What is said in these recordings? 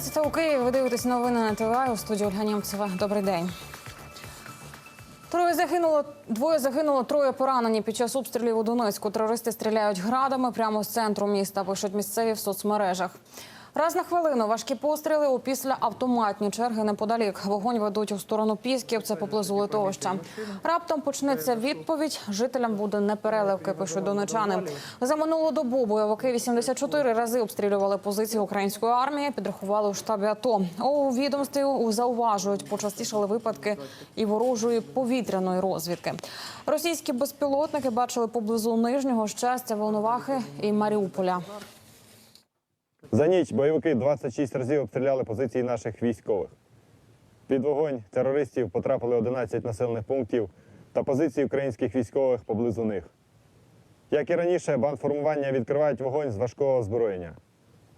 11 у Києві. Ви дивитесь новини на ТВА у студії Ольга Німцева. Добрий день. Троє загинуло, двоє загинуло, троє поранені під час обстрілів у Донецьку. Терористи стріляють градами прямо з центру міста. Пишуть місцеві в соцмережах. Раз на хвилину важкі постріли у після автоматні черги неподалік. Вогонь ведуть у сторону Пісків. Це поблизу литовища. Раптом почнеться відповідь. Жителям буде непереливки. Пишуть донечани. За минулу добу бойовики 84 рази обстрілювали позиції української армії. Підрахували у штабі АТО. У відомстві зауважують, почастішали випадки і ворожої повітряної розвідки. Російські безпілотники бачили поблизу нижнього щастя, Волновахи і Маріуполя. За ніч бойовики 26 разів обстріляли позиції наших військових. Під вогонь терористів потрапили 11 населених пунктів та позиції українських військових поблизу них. Як і раніше, бандформування відкривають вогонь з важкого озброєння.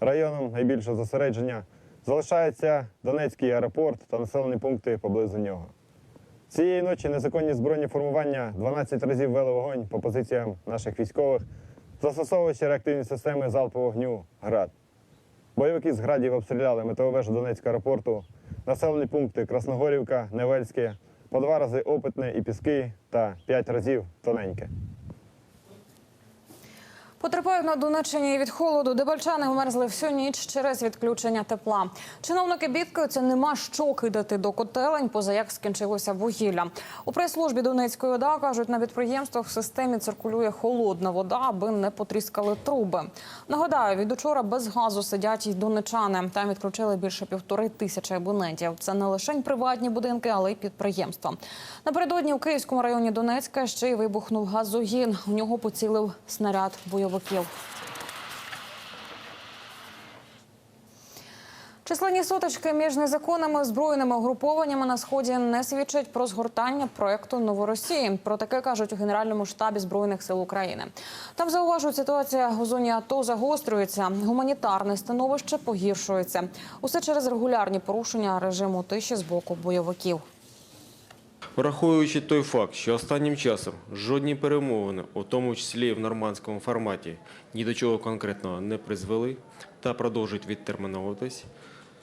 Районом найбільшого зосередження залишається Донецький аеропорт та населені пункти поблизу нього. Цієї ночі незаконні збройні формування 12 разів вели вогонь по позиціям наших військових, застосовуючи реактивні системи залпового вогню ГРАД. Бойовики з градів обстріляли метову вежу Донецького аеропорту, населені пункти Красногорівка, Невельське, по два рази Опитне і Піски та п'ять разів Тоненьке. Потерпають на Донеччині від холоду. Дебальчани вмерзли всю ніч через відключення тепла. Чиновники бідкаються, нема що кидати до котелень, поза як скінчилося вугілля. У прес-службі Донецької ОДА кажуть, на підприємствах в системі циркулює холодна вода, аби не потріскали труби. Нагадаю, від учора без газу сидять й донечани. Там відключили більше півтори тисячі абонентів. Це не лише приватні будинки, але й підприємства. Напередодні у Київському районі Донецька ще й вибухнув газогін. У нього поцілив снаряд бойовиків. Численні сутички між незаконними озброєними угрупованнями на сході не свідчать про згортання проекту Новоросії. Про таке кажуть у Генеральному штабі збройних сил України. Там зауважують, ситуація у зоні АТО загострюється. Гуманітарне становище погіршується. Усе через регулярні порушення режиму тиші з боку бойовиків. Враховуючи той факт, що останнім часом жодні перемовини, у тому числі в нормандському форматі, ні до чого конкретного не призвели та продовжують відтерміновуватись,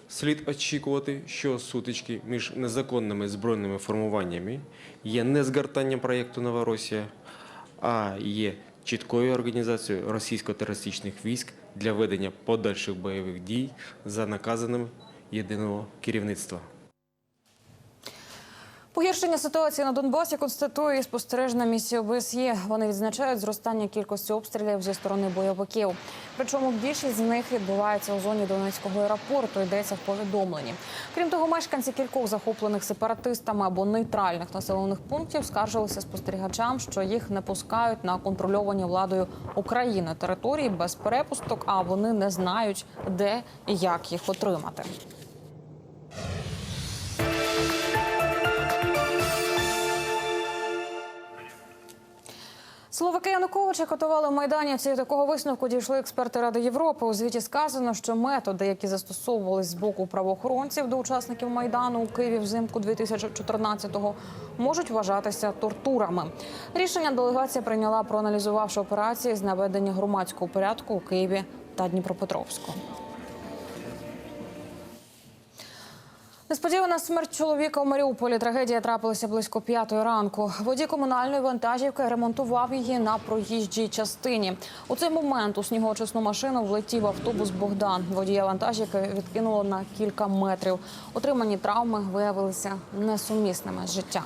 слід очікувати, що сутички між незаконними збройними формуваннями є не згортанням проєкту Новоросія, а є чіткою організацією російсько-терористичних військ для ведення подальших бойових дій за наказаними єдиного керівництва. Погіршення ситуації на Донбасі констатує і спостережна місія ОБСЄ. Вони відзначають зростання кількості обстрілів зі сторони бойовиків. Причому більшість з них відбувається у зоні Донецького аеропорту. Йдеться в повідомленні. Крім того, мешканці кількох захоплених сепаратистами або нейтральних населених пунктів скаржилися спостерігачам, що їх не пускають на контрольовані владою України території без перепусток, а вони не знають, де і як їх отримати. Словаки Януковича катували майданівці. Такого висновку дійшли експерти Ради Європи. У звіті сказано, що методи, які застосовувались з боку правоохоронців до учасників майдану у Києві взимку 2014-го, можуть вважатися тортурами. Рішення делегація прийняла, проаналізувавши операції з наведення громадського порядку у Києві та Дніпропетровську. Несподівана смерть чоловіка у Маріуполі. Трагедія трапилася близько п'ятої ранку. Водій комунальної вантажівки ремонтував її на проїжджій частині. У цей момент у снігоочисну машину влетів автобус Богдан. Водія вантажівки відкинуло на кілька метрів. Отримані травми виявилися несумісними з життям.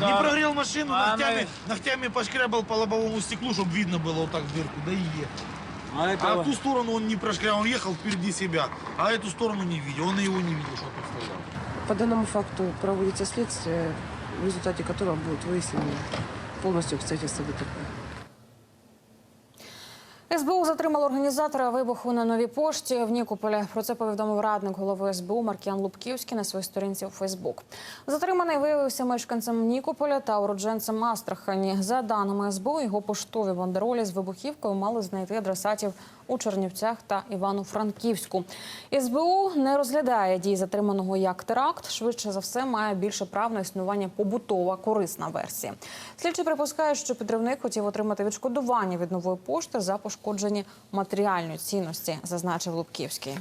Не прогрел машину, А, ногтями, ногтями пошкрябал по лобовому стеклу, чтобы видно было вот так в дырку, да и е. А А это в ту сторону он не прошкрябал, он ехал впереди себя, а эту сторону не видел, он и его не видел, что тут стоял. По данному факту проводится следствие, в результате которого будет выяснено полностью обстоятельства ДТП. СБУ затримало організатора вибуху на новій пошті в Нікополі. Про це повідомив радник голови СБУ Маркіян Лубківський на своїй сторінці у Фейсбук. Затриманий виявився мешканцем Нікополя та уродженцем Астрахані. За даними СБУ, його поштові бандеролі з вибухівкою мали знайти адресатів у Чернівцях та Івано-Франківську. СБУ не розглядає дії затриманого як теракт. Швидше за все має більше прав на існування побутова корисна версія. Слідчі припускають, що підривник хотів отримати відшкодування від нової пошти за пошкоджені матеріальні цінності, зазначив Лубківський.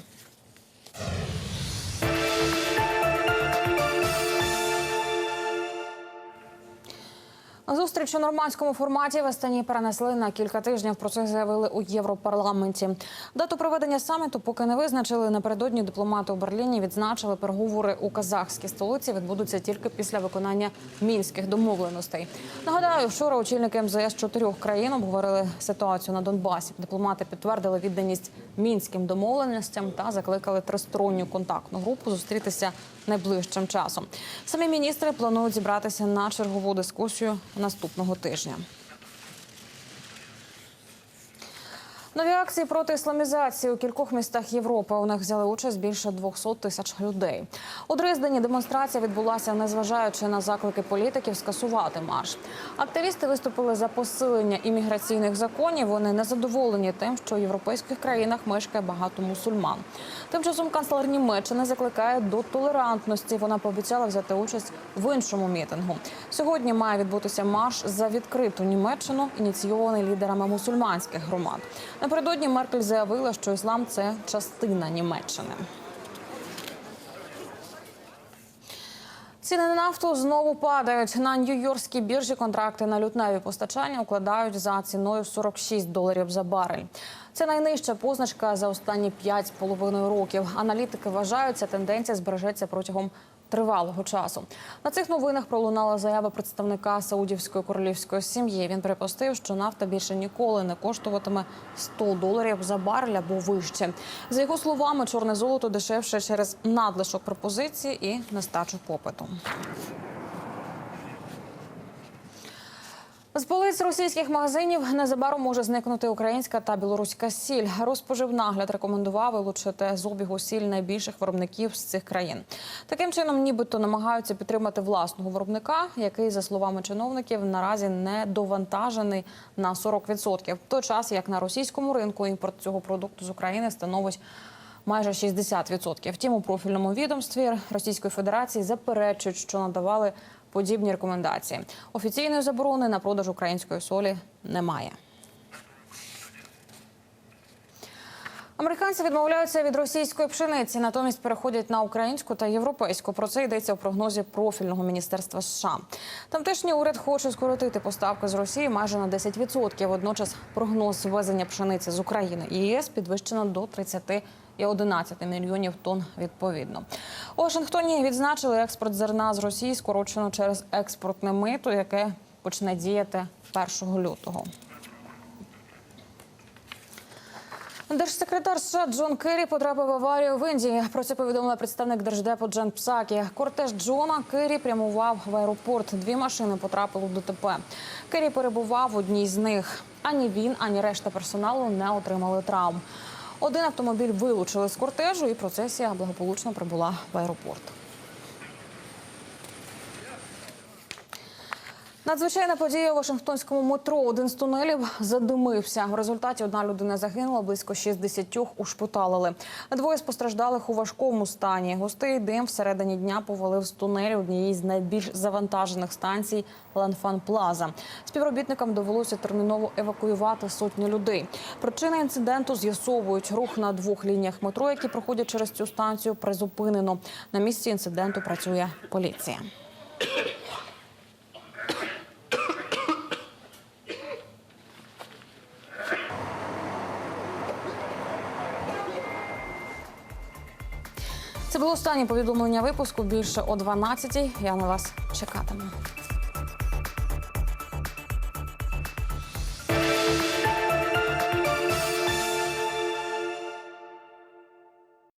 Зустріч у нормандському форматі в Астані перенесли на кілька тижнів. Про це заявили у Європарламенті. Дату проведення саміту поки не визначили. Напередодні дипломати у Берліні відзначили переговори у казахській столиці відбудуться тільки після виконання мінських домовленостей. Нагадаю, вчора очільники МЗС чотирьох країн обговорили ситуацію на Донбасі. Дипломати підтвердили відданість мінським домовленостям та закликали тристоронню контактну групу зустрітися найближчим часом. Самі міністри планують зібратися на чергову дискусію наступного тижня. Нові акції проти ісламізації у кількох містах Європи. У них взяли участь більше 200 тисяч людей. У Дрездені демонстрація відбулася, незважаючи на заклики політиків скасувати марш. Активісти виступили за посилення імміграційних законів. Вони не задоволені тим, що в європейських країнах мешкає багато мусульман. Тим часом канцлер Німеччини закликає до толерантності. Вона пообіцяла взяти участь в іншому мітингу. Сьогодні має відбутися марш за відкриту Німеччину, ініційований лідерами мусульманських громад. Напередодні Меркель заявила, що іслам це частина Німеччини. Ціни на нафту знову падають. На Нью-Йоркській біржі контракти на лютневі постачання укладають за ціною 46 доларів за барель. Це найнижча позначка за останні 5,5 років. Аналітики вважають, ця тенденція збережеться протягом тривалого часу. На цих новинах пролунала заява представника саудівської королівської сім'ї. Він припустив, що нафта більше ніколи не коштуватиме 100 доларів за барель або вище. За його словами, чорне золото дешевше через надлишок пропозиції і нестачу попиту. З полиць російських магазинів незабаром може зникнути українська та білоруська сіль. Розпоживнагляд рекомендував вилучити з обігу сіль найбільших виробників з цих країн. Таким чином, нібито намагаються підтримати власного виробника, який, за словами чиновників, наразі не довантажений на 40%. В той час як на російському ринку імпорт цього продукту з України становить майже 60%. Втім, у профільному відомстві Російської Федерації заперечують, що надавали подібні рекомендації. Офіційної заборони на продаж української солі немає. Американці відмовляються від російської пшениці, натомість переходять на українську та європейську. Про це йдеться у прогнозі профільного міністерства США. Тамтешній уряд хоче скоротити поставки з Росії майже на 10%. Водночас прогноз ввезення пшениці з України і ЄС підвищено до 30 і 11 мільйонів тонн відповідно. У Вашингтоні відзначили експорт зерна з Росії скорочено через експортне мито, яке почне діяти 1 лютого. Держсекретар США Джон Керрі потрапив в аварію в Індії. Про це повідомила представник держдепу Джен Псакі. Кортеж Джона Керрі прямував в аеропорт. Дві машини потрапили в ДТП. Керрі перебував в одній з них. Ані він, ані решта персоналу не отримали травм. Один автомобіль вилучили з кортежу, і процесія благополучно прибула в аеропорт. Надзвичайна подія у Вашингтонському метро. Один з тунелів задимився. В результаті одна людина загинула, близько 60 ушпиталили. Двоє з постраждалих у важкому стані. Густий дим всередині дня повалив з тунелю однієї з найбільш завантажених станцій Ланфан Плаза. Співробітникам довелося терміново евакуювати сотні людей. Причини інциденту з'ясовують. Рух на двох лініях метро, які проходять через цю станцію, призупинено. На місці інциденту працює поліція. Це було останнє повідомлення випуску. Більше о 12-й. Я на вас чекатиму.